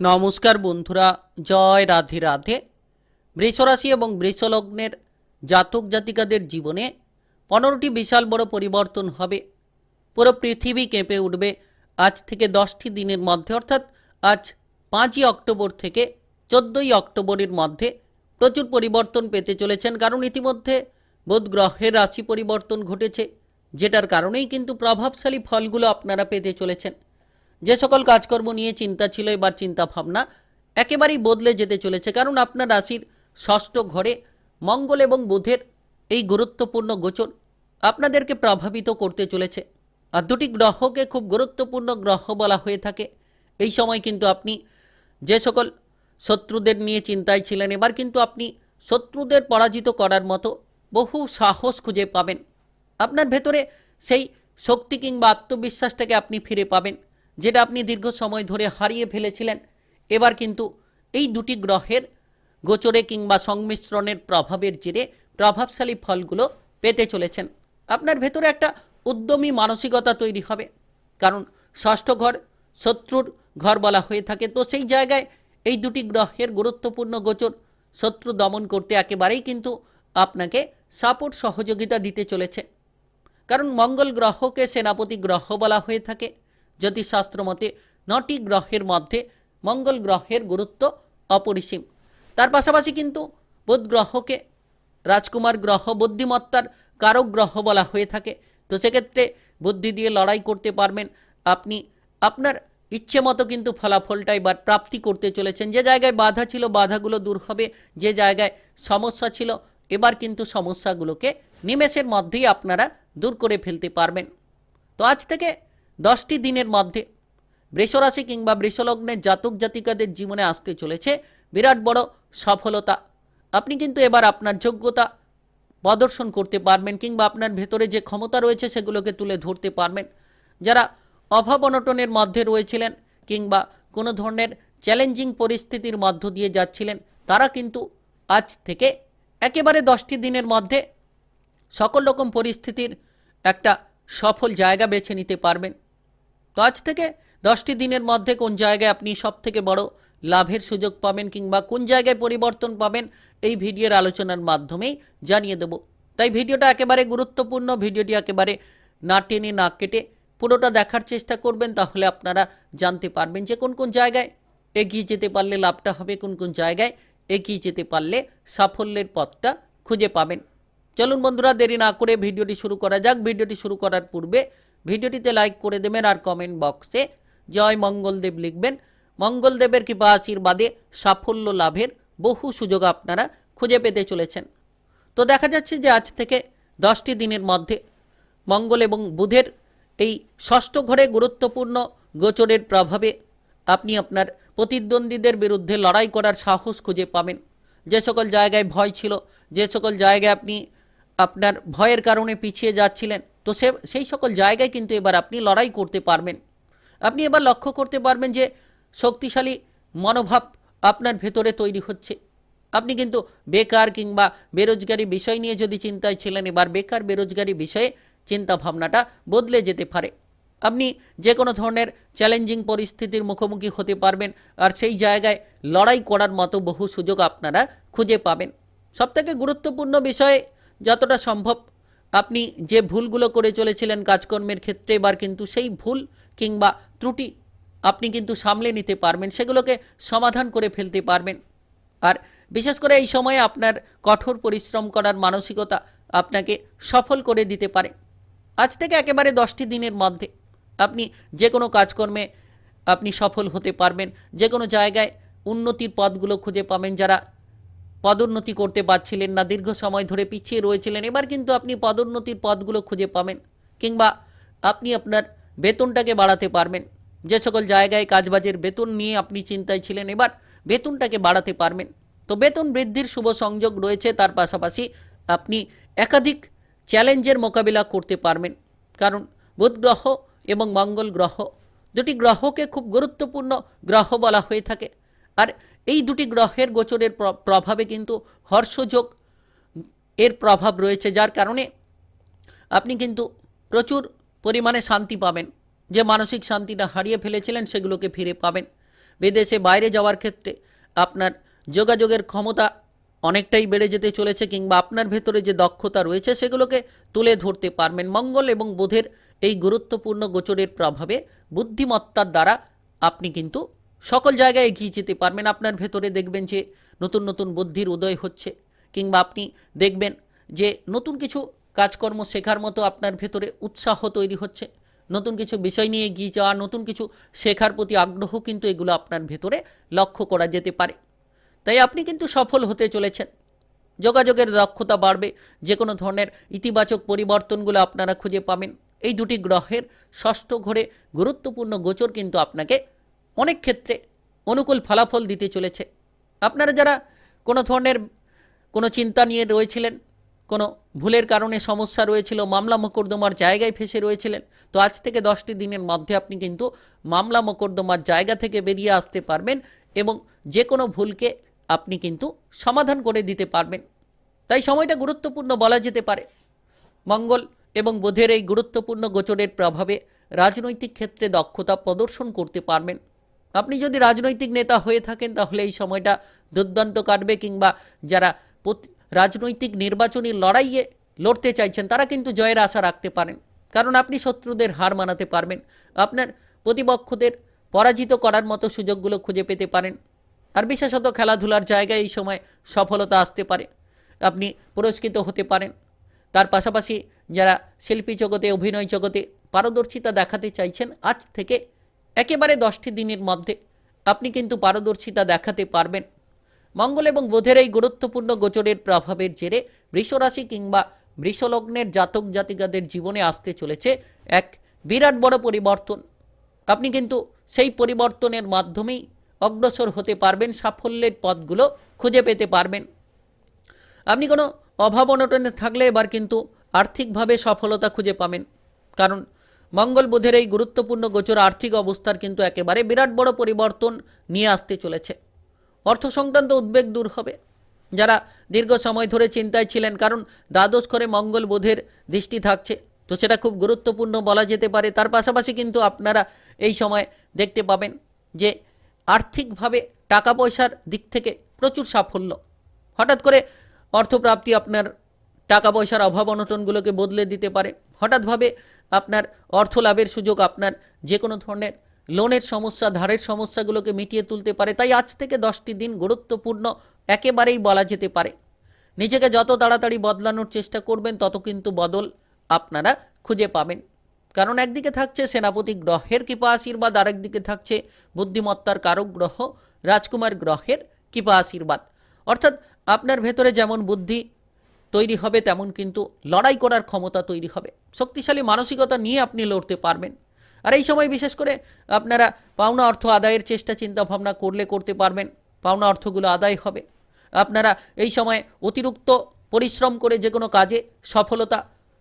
নমস্কার বন্ধুরা, জয় রাধে রাধে। বৃষরাশি এবং বৃষলগ্নের জাতক জাতিকাদের জীবনে পনেরোটি বিশাল বড় পরিবর্তন হবে। পুরো পৃথিবী কেঁপে উঠবে। আজ থেকে দশটি দিনের মধ্যে, অর্থাৎ আজ পাঁচই অক্টোবর থেকে চোদ্দই অক্টোবরের মধ্যে প্রচুর পরিবর্তন পেতে চলেছেন, কারণ ইতিমধ্যে বোধ গ্রহের রাশি পরিবর্তন ঘটেছে, যেটার কারণেই কিন্তু প্রভাবশালী ফলগুলো আপনারা পেতে চলেছেন। যে সকল কাজকর্ম নিয়ে চিন্তা ছিল, এবার চিন্তা ভাবনা একেবারেই বদলে যেতে চলেছে। কারণ আপনার রাশির ষষ্ঠ ঘরে মঙ্গল এবং বুধের এই গুরুত্বপূর্ণ গোচর আপনাদেরকে প্রভাবিত করতে চলেছে। আর দুটি গ্রহকে খুব গুরুত্বপূর্ণ গ্রহ বলা হয়ে থাকে। এই সময় কিন্তু আপনি যে সকল শত্রুদের নিয়ে চিন্তায় ছিলেন, এবার কিন্তু আপনি শত্রুদের পরাজিত করার মতো বহু সাহস খুঁজে পাবেন। আপনার ভেতরে সেই শক্তি কিংবা আত্মবিশ্বাসটাকে আপনি ফিরে পাবেন। যেটা আপনি দীর্ঘ সময় ধরে হারিয়ে ফেলেছিলেন। এবার কিন্তু এই দুটি গ্রহের গোচরে কিংবা সংমিশ্রণের প্রভাবের জেরে প্রভাবশালী ফলগুলো পেতে চলেছেন। আপনার ভেতরে একটা উদ্যমী মানসিকতা তৈরি হবে। কারণ ষষ্ঠ ঘর, শত্রুর ঘর বলা হয়ে থাকে। তো সেই জায়গায় এই দুটি গ্রহের গুরুত্বপূর্ণ গোচর, শত্রু দমন করতে একেবারেই কিন্তু আপনাকে সাপোর্ট, সহযোগিতা দিতে চলেছে। কারণ মঙ্গল গ্রহকে সেনাপতি গ্রহ বলা হয়ে থাকে। জ্যোতিষশাস্ত্র মতে নটি গ্রহের মধ্যে মঙ্গল গ্রহের গুরুত্ব অপরিসীম। তার পাশাপাশি কিন্তু বুধ গ্রহকে রাজকুমার গ্রহ, বুদ্ধিমত্তার কারক গ্রহ বলা হয়ে থাকে। তো সেক্ষেত্রে বুদ্ধি দিয়ে লড়াই করতে পারবেন আপনি। আপনার ইচ্ছে মতো কিন্তু ফলাফলটা এবার প্রাপ্তি করতে চলেছেন। যে জায়গায় বাধা ছিল, বাধাগুলো দূর হবে। যে জায়গায় সমস্যা ছিল, এবার কিন্তু সমস্যাগুলোকে নিমেষের মধ্যেই আপনারা দূর করে ফেলতে পারবেন। তো আজ থেকে দশটি দিনের মধ্যে বৃষরাশি কিংবা বৃষলগ্নের জাতক জাতিকাদের জীবনে আসতে চলেছে বিরাট বড় সফলতা। আপনি কিন্তু এবার আপনার যোগ্যতা প্রদর্শন করতে পারবেন কিংবা আপনার ভেতরে যে ক্ষমতা রয়েছে সেগুলোকে তুলে ধরতে পারবেন। যারা অভাব অনটনের মধ্যে রয়েছিলেন কিংবা কোনো ধরনের চ্যালেঞ্জিং পরিস্থিতির মধ্য দিয়ে যাচ্ছিলেন, তারা কিন্তু আজ থেকে একেবারে দশটি দিনের মধ্যে সকল রকম পরিস্থিতির একটা সফল জায়গা বেছে নিতে পারবেন। তো আজ থেকে দশটি দিনের মধ্যে কোন জায়গায় আপনি সব থেকে বড় লাভের সুযোগ পাবেন কিংবা কোন জায়গায় পরিবর্তন পাবেন, এই ভিডিওর আলোচনার মাধ্যমেই জানিয়ে দেব। তাই ভিডিওটা একেবারে গুরুত্বপূর্ণ, ভিডিওটি একেবারে না টেনে, না কেটে পুরোটা দেখার চেষ্টা করবেন, তাহলে আপনারা জানতে পারবেন যে কোন কোন জায়গায় এগিয়ে যেতে পারলে লাভটা হবে, কোন কোন জায়গায় এগিয়ে যেতে পারলে সাফল্যের পথটা খুঁজে পাবেন। চলুন বন্ধুরা, দেরি না করে ভিডিওটি শুরু করা যাক। ভিডিওটি শুরু করার পূর্বে ভিডিওটিতে লাইক করে দেবেন আর কমেন্ট বক্সে জয় মঙ্গলদেব লিখবেন। মঙ্গলদেবের কৃপা আশীর্বাদে সাফল্য লাভের বহু সুযোগ আপনারা খুঁজে পেতে চলেছেন। তো দেখা যাচ্ছে যে আজ থেকে দশটি দিনের মধ্যে মঙ্গল এবং বুধের এই ষষ্ঠ ঘরে গুরুত্বপূর্ণ গোচরের প্রভাবে আপনি আপনার প্রতিদ্বন্দ্বীদের বিরুদ্ধে লড়াই করার সাহস খুঁজে পাবেন। যে সকল জায়গায় ভয় ছিল, যে সকল জায়গায় আপনি আপনার ভয়ের কারণে পিছিয়ে যাচ্ছিলেন। তো সে, সেই সকল জায়গায় কিন্তু এবার আপনি লড়াই করতে পারবেন। আপনি এবার লক্ষ্য করতে পারবেন যে শক্তিশালী মনোভাব আপনার ভেতরে তৈরি হচ্ছে। আপনি কিন্তু বেকার কিংবা বেরোজগারি বিষয় নিয়ে যদি চিন্তায় ছিলেন, এবার বেকার বেরোজগারি বিষয়ে চিন্তা ভাবনাটা বদলে যেতে পারে। আপনি যে কোনো ধরনের চ্যালেঞ্জিং পরিস্থিতির মুখোমুখি হতে পারবেন আর সেই জায়গায় লড়াই করার মতো বহু সুযোগ আপনারা খুঁজে পাবেন। সবথেকে গুরুত্বপূর্ণ বিষয়ে যতটা সম্ভব। আপনি যে ভুলগুলো করে চলেছিলেন কাজকর্মের ক্ষেত্রে, এবার কিন্তু সেই ভুল কিংবা ত্রুটি আপনি কিন্তু সামলে নিতে পারবেন, সেগুলোকে সমাধান করে ফেলতে পারবেন। আর বিশেষ করে এই সময়ে আপনার কঠোর পরিশ্রম করার মানসিকতা আপনাকে সফল করে দিতে পারে। আজ থেকে একেবারে দশটি দিনের মধ্যে আপনি যে কোনো কাজকর্মে আপনি সফল হতে পারবেন, যে কোনো জায়গায় উন্নতির পথগুলো খুঁজে পাবেন যারা পদোন্নতি করতে পারছিলেন না। দীর্ঘ সময় ধরে পিছিয়ে রয়েছিলেন। এবার কিন্তু আপনি পদোন্নতির পথগুলো খুঁজে পাবেন কিংবা আপনি আপনার বেতনটাকে বাড়াতে পারবেন। যে সকল জায়গায় কাজবাজের বেতন নিয়ে আপনি চিন্তায় ছিলেন, এবার বেতনটাকে বাড়াতে পারবেন। তো বেতন বৃদ্ধির শুভ সংযোগ রয়েছে। তার পাশাপাশি আপনি একাধিক চ্যালেঞ্জের মোকাবিলা করতে পারবেন। কারণ বুধ গ্রহ এবং মঙ্গল গ্রহ দুটি গ্রহকে খুব গুরুত্বপূর্ণ গ্রহ বলা হয়ে থাকে। আর এই দুটি গ্রহের গোচরের প্র- প্রভাবে কিন্তু হর্ষযোগ এর প্রভাব রয়েছে, যার কারণে আপনি কিন্তু প্রচুর পরিমাণে শান্তি পাবেন। যে মানসিক শান্তিটা হারিয়ে ফেলেছিলেন সেগুলোকে ফিরে পাবেন। বিদেশে বাইরে যাওয়ার ক্ষেত্রে আপনার যোগাযোগের ক্ষমতা অনেকটাই বেড়ে যেতে চলেছে, কিংবা আপনার ভেতরে যে দক্ষতা রয়েছে সেগুলোকে তুলে ধরতে পারবেন। মঙ্গল এবং বুধের এই গুরুত্বপূর্ণ গোচরের প্রভাবে বুদ্ধিমত্তার দ্বারা আপনি কিন্তু সকল জায়গায় এগিয়ে যেতে পারবেন। আপনার ভেতরে দেখবেন যে নতুন নতুন বুদ্ধির উদয় হচ্ছে, কিংবা আপনি দেখবেন যে নতুন কিছু কাজকর্ম শেখার মতো আপনার ভেতরে উৎসাহ তৈরি হচ্ছে। নতুন কিছু বিষয় নিয়ে এগিয়ে যাওয়া, নতুন কিছু শেখার প্রতি আগ্রহ কিন্তু এগুলো আপনার ভেতরে লক্ষ্য করা যেতে পারে। তাই আপনি কিন্তু সফল হতে চলেছেন। যোগাযোগের দক্ষতা বাড়বে যে কোনো ধরনের ইতিবাচক পরিবর্তনগুলো আপনারা খুঁজে পাবেন। এই দুটি গ্রহের ষষ্ঠ ঘরে গুরুত্বপূর্ণ গোচর কিন্তু আপনাকে অনেক ক্ষেত্রে অনুকূল ফলাফল দিতে চলেছে। আপনারা যারা কোনো ধরনের কোনো চিন্তা নিয়ে রয়েছিলেন, কোনো ভুলের কারণে সমস্যা রয়েছিল, মামলা মোকদ্দমার জায়গায় ফেসে রয়েছিলেন, তো আজ থেকে দশটি দিনের মধ্যে আপনি কিন্তু মামলা মোকদ্দমার জায়গা থেকে বেরিয়ে আসতে পারবেন এবং যে কোনো ভুলকে আপনি কিন্তু সমাধান করে দিতে পারবেন। তাই সময়টা গুরুত্বপূর্ণ বলা যেতে পারে। মঙ্গল এবং বুধের এই গুরুত্বপূর্ণ গোচরের প্রভাবে রাজনৈতিক ক্ষেত্রে দক্ষতা প্রদর্শন করতে পারবেন। আপনি যদি রাজনৈতিক নেতা হয়ে থাকেন, তাহলে এই সময়টা দুর্দান্ত কাটবে কিংবা যারা রাজনৈতিক নির্বাচনী লড়াইয়ে লড়তে চাইছেন, তারা কিন্তু জয়ের আশা রাখতে পারেন। কারণ আপনি শত্রুদের হার মানাতে পারবেন। আপনার প্রতিপক্ষদের পরাজিত করার মতো সুযোগগুলো খুঁজে পেতে পারেন। আর বিশেষত খেলাধুলার জায়গায় এই সময় সফলতা আসতে পারে। আপনি পুরস্কৃত হতে পারেন। তার পাশাপাশি যারা শিল্পী জগতে, অভিনয় জগতে পারদর্শিতা দেখাতে চাইছেন, আজ থেকে একেবারে দশটি দিনের মধ্যে আপনি কিন্তু পারদর্শিতা দেখাতে পারবেন। মঙ্গল এবং বুধের এই গুরুত্বপূর্ণ গোচরের প্রভাবের জেরে বৃষরাশি কিংবা বৃষলগ্নের জাতক জাতিকাদের জীবনে আসতে চলেছে এক বিরাট বড় পরিবর্তন। আপনি কিন্তু সেই পরিবর্তনের মাধ্যমেই অগ্রসর হতে পারবেন, সাফল্যের পথগুলো খুঁজে পেতে পারবেন। আপনি কোনো অভাব অনটনে থাকলে এবার কিন্তু আর্থিকভাবে সফলতা খুঁজে পাবেন। কারণ মঙ্গল বুধের এই গুরুত্বপূর্ণ গোচর আর্থিক অবস্থার কিন্তু একেবারে বিরাট বড় পরিবর্তন নিয়ে আসতে চলেছে। অর্থ সংক্রান্ত উদ্বেগ দূর হবে। যারা দীর্ঘ সময় ধরে চিন্তায় ছিলেন, কারণ দ্বাদশ করে মঙ্গল বুধের দৃষ্টি থাকছে, তো সেটা খুব গুরুত্বপূর্ণ বলা যেতে পারে। তার পাশাপাশি কিন্তু আপনারা এই সময় দেখতে পাবেন যে আর্থিকভাবে টাকা পয়সার দিক থেকে প্রচুর সাফল্য। হঠাৎ করে অর্থপ্রাপ্তি আপনার টাকা পয়সার অভাব অনটনগুলোকে বদলে দিতে পারে। হঠাৎভাবে আপনার অর্থ লাভের সুযোগ আপনার যে কোনো ধরনের লোনের সমস্যা, ধারের সমস্যাগুলোকে মিটিয়ে তুলতে পারে। তাই আজ থেকে দশটি দিন গুরুত্বপূর্ণ একেবারেই বলা যেতে পারে। নিজেকে যত তাড়াতাড়ি বদলানোর চেষ্টা করবেন, তত কিন্তু বদল আপনারা খুঁজে পাবেন। কারণ একদিকে থাকছে সেনাপতি গ্রহের কৃপা আশীর্বাদ, আরেকদিকে থাকছে বুদ্ধিমত্তার কারক গ্রহ, রাজকুমার গ্রহের কৃপা আশীর্বাদ। অর্থাৎ আপনার ভেতরে যেমন বুদ্ধি তৈরি হবে তেমন কিন্তু লড়াই করার ক্ষমতা তৈরি হবে। শক্তিশালী মানসিকতা নিয়ে আপনি লড়তে পারবেন। আর এই সময় বিশেষ করে আপনারা পাওনা অর্থ আদায়ের চেষ্টা চিন্তা ভাবনা করলে করতে পারবেন। পাওনা অর্থগুলো আদায় হবে। আপনারা এই সময় অতিরিক্ত পরিশ্রম করে যে কোনো কাজে সফলতা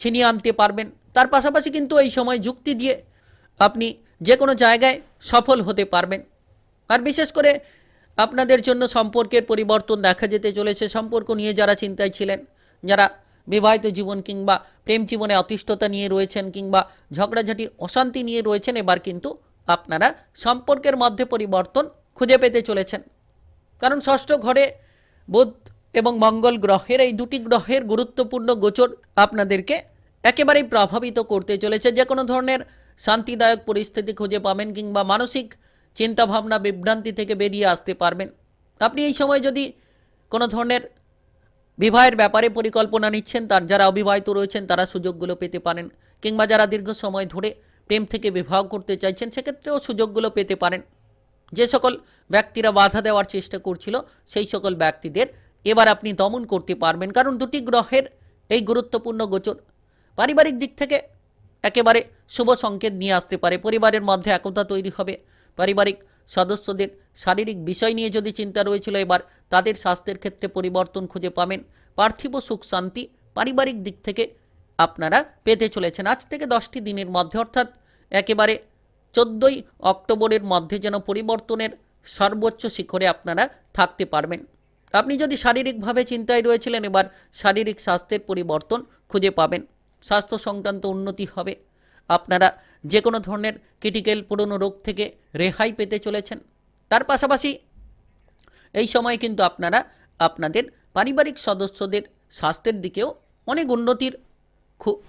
ছিনিয়ে আনতে পারবেন। তার পাশাপাশি কিন্তু এই সময় যুক্তি দিয়ে আপনি যে কোনো জায়গায় সফল হতে পারবেন। আর বিশেষ করে আপনাদের জন্য সম্পর্কের পরিবর্তন দেখা যেতে চলেছে। সম্পর্ক নিয়ে যারা চিন্তায় ছিলেন যারা বিবাহিত জীবন কিংবা প্রেম জীবনে অতিষ্ঠতা নিয়ে রয়েছেন কিংবা ঝগড়াঝাটি, অশান্তি নিয়ে রয়েছেন, এবার কিন্তু আপনারা সম্পর্কের মধ্যে পরিবর্তন খুঁজে পেতে চলেছেন। কারণ ষষ্ঠ ঘরে বুধ এবং মঙ্গল গ্রহের এই দুটি গ্রহের গুরুত্বপূর্ণ গোচর আপনাদেরকে একেবারেই প্রভাবিত করতে চলেছে। যে কোনো ধরনের শান্তিদায়ক পরিস্থিতি খুঁজে পাবেন কিংবা মানসিক চিন্তাভাবনা, বিভ্রান্তি থেকে বেরিয়ে আসতে পারবেন। আপনি এই সময় যদি কোনো ধরনের বিবাহের ব্যাপারে পরিকল্পনা নিচ্ছেন তার। যারা অবিবাহিত রয়েছেন, তারা সুযোগগুলো পেতে পারেন। কিংবা যারা দীর্ঘ সময় ধরে প্রেম থেকে বিবাহ করতে চাইছেন, সেক্ষেত্রেও সুযোগগুলো পেতে পারেন। যে সকল ব্যক্তিরা বাধা দেওয়ার চেষ্টা করছিল, সেই সকল ব্যক্তিদের এবার আপনি দমন করতে পারবেন। কারণ দুটি গ্রহের এই গুরুত্বপূর্ণ গোচর পারিবারিক দিক থেকে একেবারে শুভ সংকেত নিয়ে আসতে পারে। পরিবারের মধ্যে একতা তৈরি হবে। পারিবারিক সদস্যদের শারীরিক বিষয় নিয়ে যদি চিন্তা রয়েছিল এবার, তাদের স্বাস্থ্যের ক্ষেত্রে পরিবর্তন খুঁজে পাবেন। পার্থিব সুখ শান্তি পারিবারিক দিক থেকে আপনারা পেতে চলেছেন। আজ থেকে দশটি দিনের মধ্যে, অর্থাৎ একেবারে চোদ্দোই অক্টোবরের মধ্যে যেন পরিবর্তনের সর্বোচ্চ শিখরে আপনারা থাকতে পারবেন। আপনি যদি শারীরিকভাবে চিন্তায় রয়েছিলেন, এবার শারীরিক স্বাস্থ্যের পরিবর্তন খুঁজে পাবেন। স্বাস্থ্য সংক্রান্ত উন্নতি হবে। আপনারা যে কোনো ধরনের ক্রিটিক্যাল পুরনো রোগ থেকে রেহাই পেতে চলেছেন। তার পাশাপাশি এই সময় কিন্তু আপনারা আপনাদের পারিবারিক সদস্যদের স্বাস্থ্যের দিকেও অনেক উন্নতির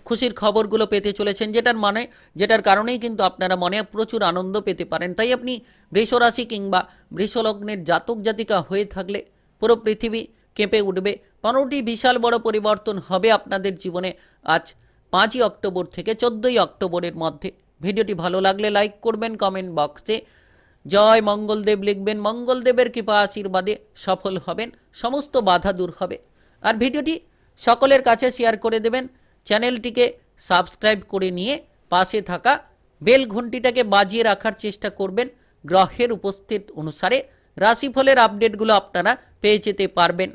খুশির খবরগুলো পেতে চলেছেন, যেটার মানে যেটার কারণেই কিন্তু আপনারা মনে প্রচুর আনন্দ পেতে পারেন। তাই আপনি বৃষরাশি কিংবা বৃষলগ্নের জাতক জাতিকা হয়ে থাকলে পুরো পৃথিবী কেঁপে উঠবে। পনেরোটি বিশাল বড় পরিবর্তন হবে আপনাদের জীবনে। আজ পাঁচই অক্টোবর থেকে চোদ্দোই অক্টোবরের মধ্যে। ভিডিওটি ভালো লাগলে লাইক করবেন, কমেন্ট বক্সে জয় মঙ্গলদেব লিখবেন। মঙ্গলদেবের কৃপা আশীর্বাদে সফল হবেন, সমস্ত বাধা দূর হবে। আর ভিডিওটি সকলের কাছে শেয়ার করে দেবেন, চ্যানেলটিকে সাবস্ক্রাইব করে নিয়ে পাশে থাকা বেল ঘন্টিটাকে বাজিয়ে রাখার চেষ্টা করবেন। গ্রহের উপস্থিত অনুসারে রাশিফলের আপডেটগুলো আপনারা পেয়ে যেতে পারবেন।